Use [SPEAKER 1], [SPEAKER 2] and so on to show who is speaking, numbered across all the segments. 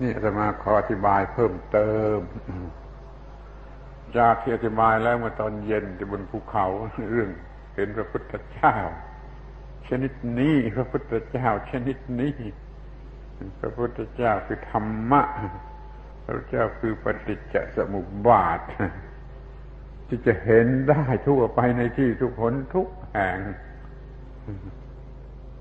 [SPEAKER 1] นี่จะมาขออธิบายเพิ่มเติม จากที่อธิบายแล้วเมื่อตอนเย็นที่บนภูเขาเรื่องเห็นพระพุทธเจ้า ชนิดนี้พระพุทธเจ้า ชนิดนี้ พระพุทธเจ้าคือธรรมะ พระเจ้าคือปฏิจจสมุปบาทที่จะเห็นได้ทั่วไปในที่ทุกคนทุกแห่ง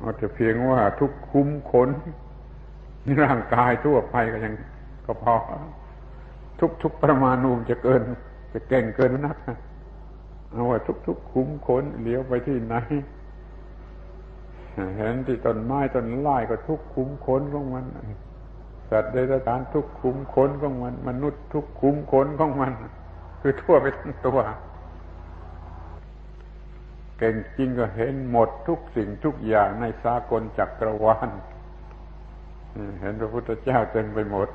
[SPEAKER 1] อาแต่เพียงว่าทุกคุ้มขน ร่างกายทั่วไปก็ยังก็พอ ทุกทุกประมาณนูมจะเกิน จะเก่งเกินนักเอาว่าทุกทุกคุ้มขนเลี้ยวไปที่ไหนเห็นที่ต้นไม้ต้นไม้ก็ทุกคุ้มขนของมันสัตว์ใดๆการทุกคุ้มขนของมัน มนุษย์ทุกคุ้มขนของมัน คือทั่วไปทั้งตัวเก่งจริงก็เห็นหมดทุกสิ่งทุกอย่างในสากลจักรวาล เห็นพระพุทธเจ้าเต็มไปหมด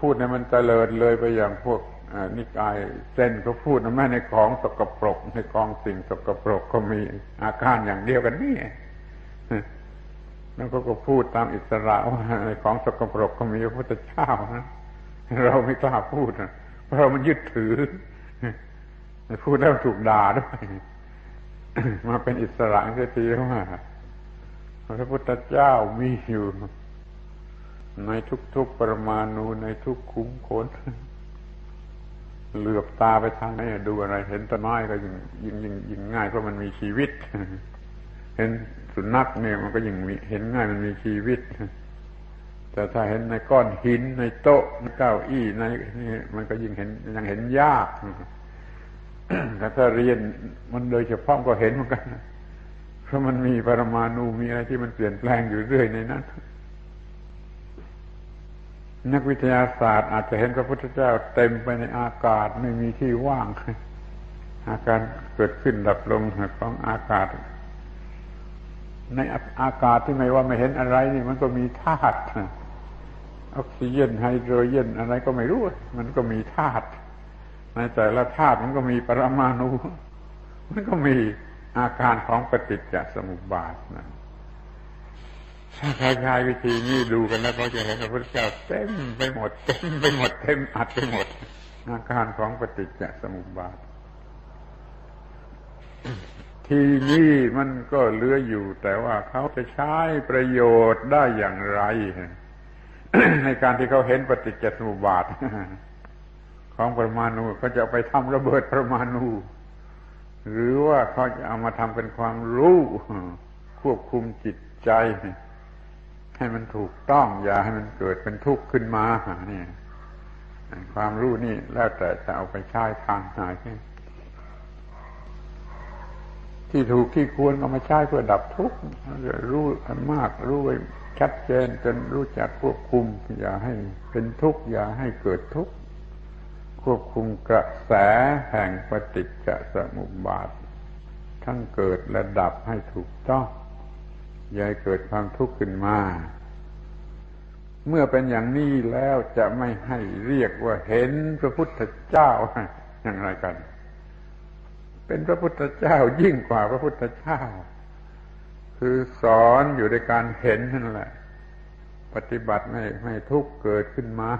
[SPEAKER 1] พูดในมันเตลิดเลยไปอย่างพวกนิกายเส้นเขาพูดนะแม่ในของสกปรก ในกองสิ่งสกปรกก็มีอาการอย่างเดียวกันนี่แล้วก็ก็พูดตามอิสระว่าในของสกปรกก็มีพระพุทธเจ้านะเราไม่กล้าพูดนะเพราะมันยึดถือพูดแล้วถูกด่าด้วยมาเป็นอิสระเสียทีว่า พระพุทธเจ้ามีอยู่ในทุกๆ ปรมาณูในทุกคุ้มขนเหลือบตาไปทางไหนดูอะไร เห็นต้นไม้ก็ยิ่งยิ่งยิ่งยิ่งง่ายเพราะมันมีชีวิต เห็นสุนัขเนี่ยมันก็ยิ่งเห็นง่ายมันมีชีวิต แต่ถ้าเห็นในก้อนหินในโต๊ะในเก้าอี้ในนี่มันก็ยิ่งเห็นยังเห็นยากแต่ถ้าเรียนมันโดยเฉพาะก็เห็นเหมือนกัน เพราะมันมีปรมาณูมีอะไรที่มันเปลี่ยนแปลงอยู่เรื่อยในนั้น นักวิทยาศาสตร์อาจจะเห็นพระพุทธเจ้าเต็มไปในอากาศไม่มีที่ว่าง อาการเกิดขึ้นดับลงของอากาศ ในอากาศที่ไม่ว่าไม่เห็นอะไรนี่มันก็มีธาตุออกซิเจนไฮโดรเจนอะไรก็ไม่รู้ มันก็มีธาตุในแต่ละธาตุมันก็มีปรมาณูมันก็มี อาการของปฏิจจสมุปบาทนะถ้าใครใช้วิธีนี้ดูกันแล้วเขาจะเห็นพระพุทธเจ้าเต็มไปหมดเต็มไปหมดเต็มอัดไปหมด อาการของปฏิจจสมุปบาท ทีนี้มันก็เหลืออยู่ แต่ว่าเขาจะใช้ประโยชน์ได้อย่างไร ในการที่เขาเห็นปฏิจจสมุปบาท ของปรมาณูเขาจะไปทำระเบิดปรมาณู หรือว่าเขาจะเอามาทำเป็นความรู้ควบคุมจิตใจ ให้มันถูกต้องอย่าให้มันเกิดเป็นทุกข์ขึ้นมาเนี่ยความรู้นี่แล้วแต่จะเอาไปใช้ทางไหนที่ถูกที่ควรเอามาใช้เพื่อดับทุกข์รู้มากรู้ไว้ชัดเจนจนรู้จักควบคุม อย่าให้เป็นทุกข์อย่าให้เกิดทุกข์ ควบคุมกระแสแห่งปฏิจจสมุปบาท ทั้งเกิดและดับให้ถูกต้องอย่าให้เกิดความทุกข์ขึ้นมา เมื่อเป็นอย่างนี้แล้วจะไม่ให้เรียกว่าเห็นพระพุทธเจ้าอย่างไรกัน เป็นพระพุทธเจ้ายิ่งกว่าพระพุทธเจ้า คือสอนอยู่ในการเห็นนั่นแหละ ปฏิบัติไม่ไม่ทุกข์เกิดขึ้นมา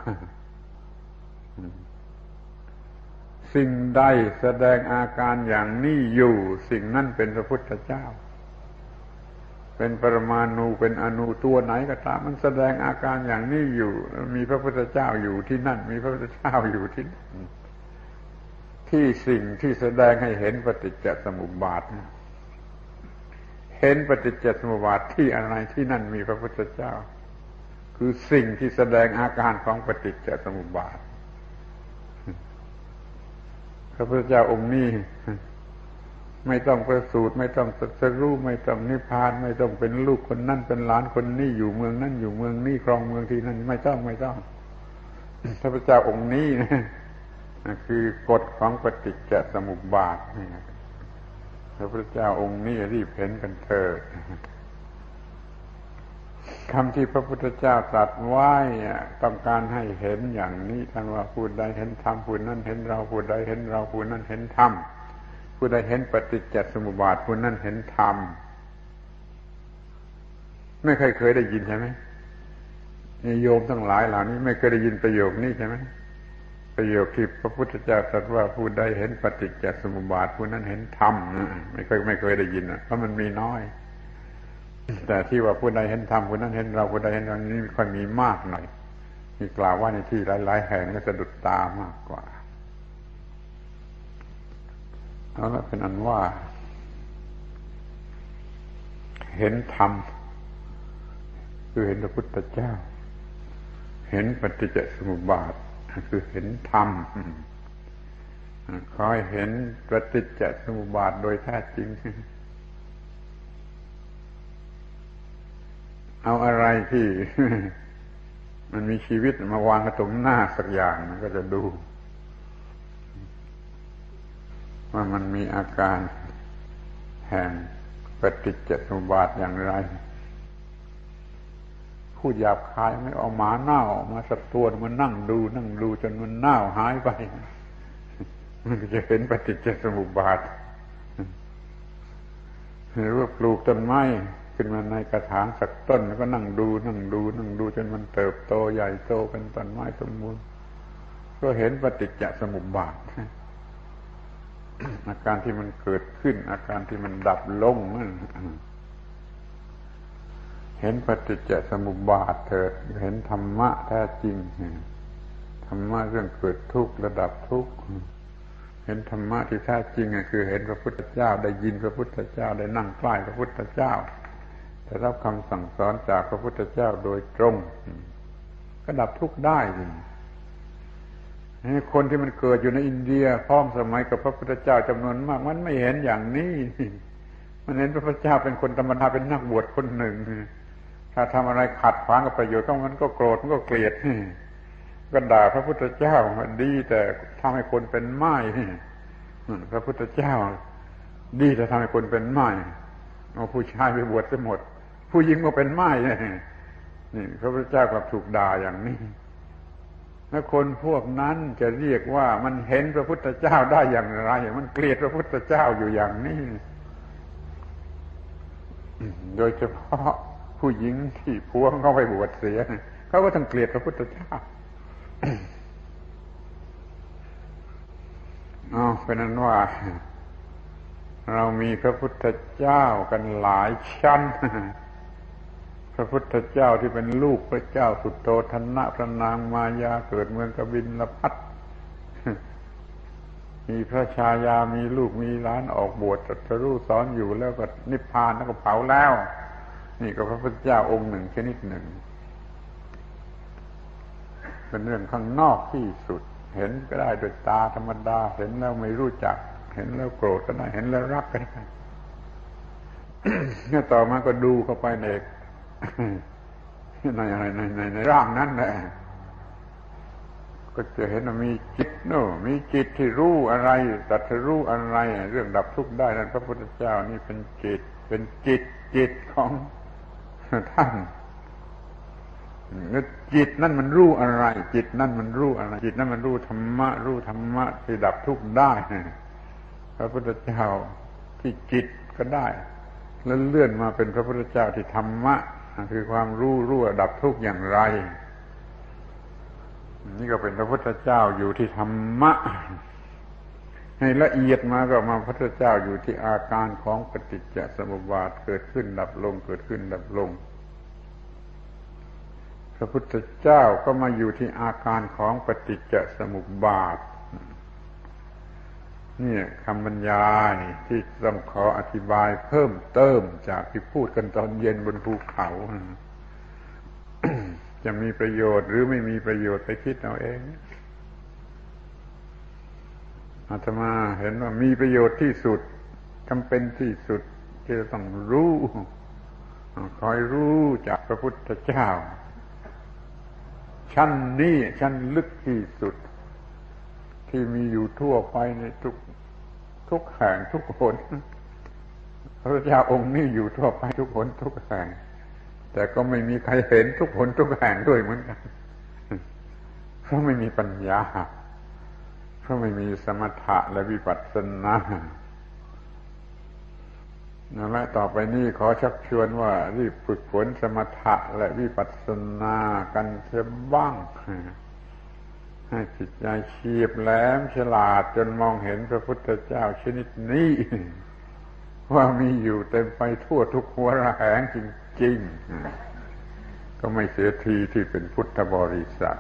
[SPEAKER 1] สิ่งใดแสดงอาการอย่างนี้อยู่ สิ่งนั้นเป็นพระพุทธเจ้า เป็นปรมาณูเป็นอนุตัวไหนก็ตามมันแสดงอาการอย่างนี้อยู่ มีพระพุทธเจ้าอยู่ที่นั่น มีพระพุทธเจ้าอยู่ที่นั่นที่สิ่งที่แสดงให้เห็นปฏิจจสมุปบาทเห็นปฏิจจสมุปบาทที่อะไรที่นั่นมีพระพุทธเจ้า คือสิ่งที่แสดงอาการของปฏิจจสมุปบาท พระพุทธเจ้าองค์นี้ไม่ต้องประสูติไม่ต้องสัสรู้ไม่ต้องนิพพาน ไม่ต้องเป็นลูกคนนั่นเป็นหลานคนนี้อยู่เมืองนั่นอยู่เมืองนี้ครองเมืองที่นั่นไม่ต้องไม่ต้องพระพุทธเจ้าองค์นี้นะคือกฎของปฏิจจสมุปบาทพระพุทธเจ้าองค์นี้รีบเห็นกันเถิด คำที่พระพุทธเจ้าตรัสไว้ต้องการให้เห็นอย่างนี้ท่านว่าผู้ใดเห็นธรรมผู้นั้นเห็นเราผู้ใดเห็นเราผู้นั้นเห็นธรรมผู้ใดเห็นปฏิจจสมุปบาทผู้นั้นเห็นธรรมไม่เคยเคยได้ยินใช่ไหมโยมทั้งหลายเหล่านี้ ไม่เคยได้ยินประโยคนี้ใช่ไหมประโยคที่พระพุทธเจ้าตรัสว่าผู้ใดเห็นปฏิจจสมุปบาทผู้นั้นเห็นธรรมไม่เคยไม่เคยได้ยินเพราะมันมีน้อย แต่ที่ว่าผู้ใดเห็นธรรมผู้นั้นเห็นเราผู้ใดเห็นเรานี้ค่อยมีมากหน่อยมีกล่าวว่าในที่หลาย ๆ แห่งก็สะดุดตามากกว่าเอาละเป็นอันว่า เห็นธรรมคือเห็นพระพุทธเจ้า เห็นปฏิจจสมุปบาทคือเห็นธรรมคอยเห็นปฏิจจสมุปบาทโดยแท้จริง เอาอะไรที่มันมีชีวิตมาวางกระตรงหน้าสักอย่างมันก็จะดู ว่ามันมีอาการแห่งปฏิจจสมุปบาทอย่างไร พูดหยาบคายไม่เอาหมาเน่าออกมาสักตัวมันนั่งดู นั่งดูจนมันเน่าหายไป มันจะเห็นปฏิจจสมุปบาทหรือว่าปลูกต้นไม้ ขึ้นมาในกระถางสักต้นแล้วก็นั่งดูนั่งดูนั่งดูจนมันเติบโตใหญ่โตเป็นต้นไม้สมบูรณ์ก็เห็นปฏิจจสมุปบาทอาการที่มันเกิดขึ้น อาการที่มันดับลงเห็นปฏิจจสมุปบาทเถิด เห็นธรรมะแท้จริงธรรมะเรื่องเกิดทุกข์ระดับทุกข์เห็นธรรมะที่แท้จริงคือเห็นพระพุทธเจ้าได้ยินพระพุทธเจ้าได้นั่งใกล้พระพุทธเจ้า ได้รับคำสั่งสอนจากพระพุทธเจ้าโดยตรง ก็ดับทุกข์ได้คนที่มันเกิดอยู่ในอินเดียพร้อมสมัยกับพระพุทธเจ้าจำนวนมาก มันไม่เห็นอย่างนี้ มันเห็นพระพุทธเจ้าเป็นคนธรรมดาเป็นนักบวชคนหนึ่ง ถ้าทำอะไรขัดขวางกับประโยชน์ของมันก็โกรธมันก็เกลียดก็ด่าพระพุทธเจ้าดีแต่ทำให้คนเป็นไม้พระพุทธเจ้า ดีแต่ทำให้คนเป็นไม้เอาผู้ชายไปบวชไปหมด ผู้หญิงก็เป็นไม้นี่พระพุทธเจ้ากลับถูกด่าอย่างนี้แล้วคนพวกนั้นจะเรียกว่ามันเห็นพระพุทธเจ้าได้อย่างไร มันเกลียดพระพุทธเจ้าอยู่อย่างนี้ โดยเฉพาะผู้หญิงที่พวงเขาไปบวชเสียเขาก็ต้องเกลียดพระพุทธเจ้าอ๋อเป็นนั้นว่า เรามีพระพุทธเจ้ากันหลายชั้น พระพุทธเจ้าที่เป็นลูกพระเจ้าสุดโตธนะพระนางมายาเกิดเมืองกบินละพัดมีพระชายามีลูกมีล้านออกบวชตรัสรู้สอนอยู่แล้วก็นิพพานแล้วก็เผาแล้ว นี่ก็พระพุทธเจ้าองค์หนึ่งชนิดหนึ่ง เป็นเรื่องข้างนอกที่สุด เห็นก็ได้โดยตาธรรมดา เห็นแล้วไม่รู้จัก เห็นแล้วโกรธก็ได้เห็นแล้วรักก็ได้เนี่ยต่อมาก็ดูเข้าไปใน ในอะไรในในในร่างนั้นแหละก็จะเห็นว่ามีจิตโน่มีจิตที่รู้อะไรตัดรู้อะไร เรื่องดับทุกข์ได้นั้นพระพุทธเจ้านี่เป็นจิต เป็นจิตจิตของท่านจิตนั่นมันรู้อะไร จิตนั่นมันรู้อะไร จิตนั่นมันรู้ธรรมะ รู้ธรรมะที่ดับทุกข์ได้พระพุทธเจ้าที่จิตก็ได้ แล้วเลื่อนมาเป็นพระพุทธเจ้าที่ธรรมะ คือความรู้รู้ดับทุกข์อย่างไร นี่ก็เป็นพระพุทธเจ้าอยู่ที่ธรรมะ ให้ละเอียดมาก็มาพระพุทธเจ้าอยู่ที่อาการของปฏิจจสมุปบาทเกิดขึ้นดับลง เกิดขึ้นดับลง พระพุทธเจ้าก็มาอยู่ที่อาการของปฏิจจสมุปบาท นี่คำบรรยายที่ต้องขออธิบายเพิ่มเติมจากที่พูดกันตอนเย็นบนภูเขา จะมีประโยชน์หรือไม่มีประโยชน์ไปคิดเอาเองอาตมาเห็นว่ามีประโยชน์ที่สุดจำเป็นที่สุดที่จะต้องรู้ คอยรู้จากพระพุทธเจ้า ชั้นนี้ชั้นลึกที่สุด ที่มีอยู่ทั่วไปในทุกทุกแห่งทุกคนพระเจ้าองค์นี้อยู่ทั่วไปทุกคนทุกแห่ง แต่ก็ไม่มีใครเห็นทุกคนทุกแห่งด้วยเหมือนกันเพราะไม่มีปัญญาเพราะไม่มีสมถะและวิปัสสนานั่นแหละต่อไปนี้ขอชักชวนว่า รีบฝึกฝนสมถะและวิปัสสนากันเสียบ้าง ให้จิตใจเฉียบแหลมฉลาดจนมองเห็นพระพุทธเจ้าชนิดนี้ ว่ามีอยู่เต็มไปทั่วทุกหัวระแหงจริงๆ ก็ไม่เสียทีที่เป็นพุทธบริษัท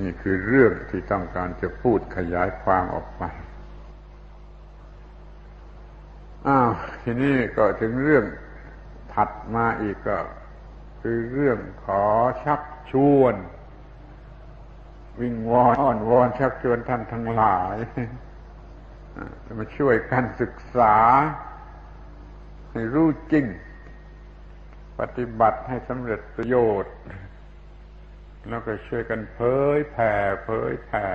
[SPEAKER 1] นี่คือเรื่องที่ต้องการจะพูดขยายความออกไปอ้าวทีนี้ก็ถึงเรื่องถัดมาอีกก็ คือเรื่องขอชัก ชวน วิ่งวอนอ้อนวอนชักชวนท่านทั้งหลายมาช่วยกันศึกษา ให้รู้จริง ปฏิบัติให้สำเร็จประโยชน์ แล้วก็ช่วยกันเผยแผ่เผยแผ่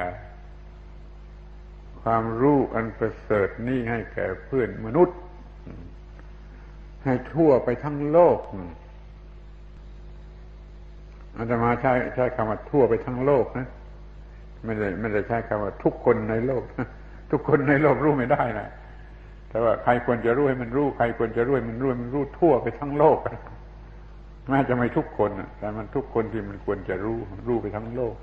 [SPEAKER 1] ความรู้อันประเสริฐนี้ให้แก่เพื่อนมนุษย์ ให้ทั่วไปทั้งโลก อาตมาใช้ใช้คำว่าทั่วไปทั้งโลกนะไม่ได้ไม่ได้ใช้คำว่าทุกคนในโลกนะทุกคนในโลกรู้ไม่ได้นะแต่ว่าใครควรจะรู้ให้มันรู้ใครควรจะรู้ให้มันรู้มันรู้ทั่วไปทั้งโลกแม้จะไม่ทุกคนแต่มันทุกคนที่มันควรจะรู้ รู้ไปทั้งโลก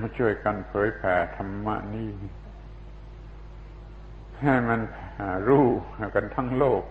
[SPEAKER 1] มาช่วยกันเผยแผ่ธรรมะนี่ให้มันรู้กันทั้งโลก